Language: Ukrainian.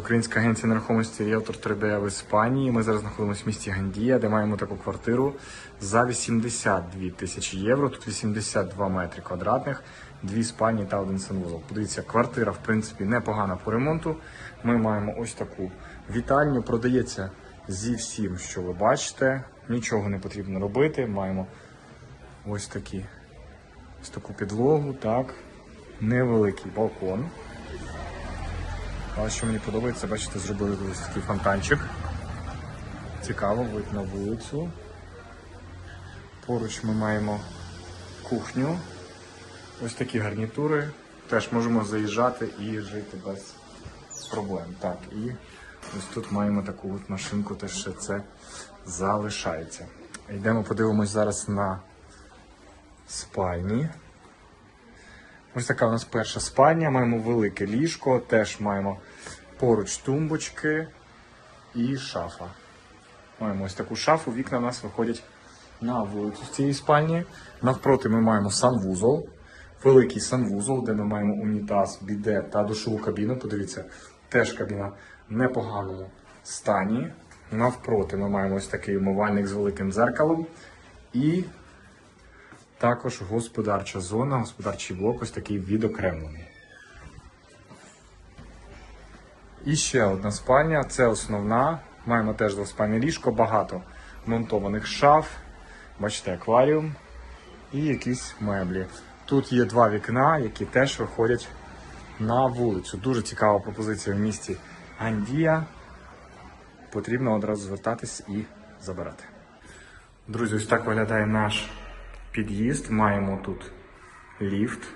Українська агенція нерухомості Ріелтор 3D в Іспанії. Ми зараз знаходимося в місті Гандія, де маємо таку квартиру за 82 тисячі євро. Тут 82 метри квадратних, дві спальні та один санвузол. Подивіться, квартира в принципі непогана по ремонту. Ми маємо ось таку вітальню. Продається зі всім, що ви бачите. Нічого не потрібно робити. Маємо ось такі ось таку підлогу, так, невеликий балкон. Але що мені подобається, бачите, зробили такий фонтанчик. Цікаво, вид на вулицю. Поруч ми маємо кухню. Ось такі гарнітури. Теж можемо заїжджати і жити без проблем. Так, і ось тут маємо таку от машинку, теж ще це залишається. Йдемо подивимось зараз на спальні. Ось така у нас перша спальня. Маємо велике ліжко, теж маємо поруч тумбочки і шафа. Маємо ось таку шафу, вікна у нас виходять на вулицю з цієї спальні. Навпроти ми маємо санвузол, великий санвузол, де ми маємо унітаз, біде та душову кабіну. Подивіться, теж кабіна в непоганому стані. Навпроти ми маємо ось такий умивальник з великим дзеркалом. І також господарча зона, господарчий блок, ось такий відокремлений. І ще одна спальня, це основна. Маємо теж двоспальне ліжко, багато монтованих шаф, бачите, акваріум і якісь меблі. Тут є два вікна, які теж виходять на вулицю. Дуже цікава пропозиція в місті Гандія. Потрібно одразу звертатись і забирати. Друзі, ось так виглядає наш під'їзд. Маємо тут ліфт,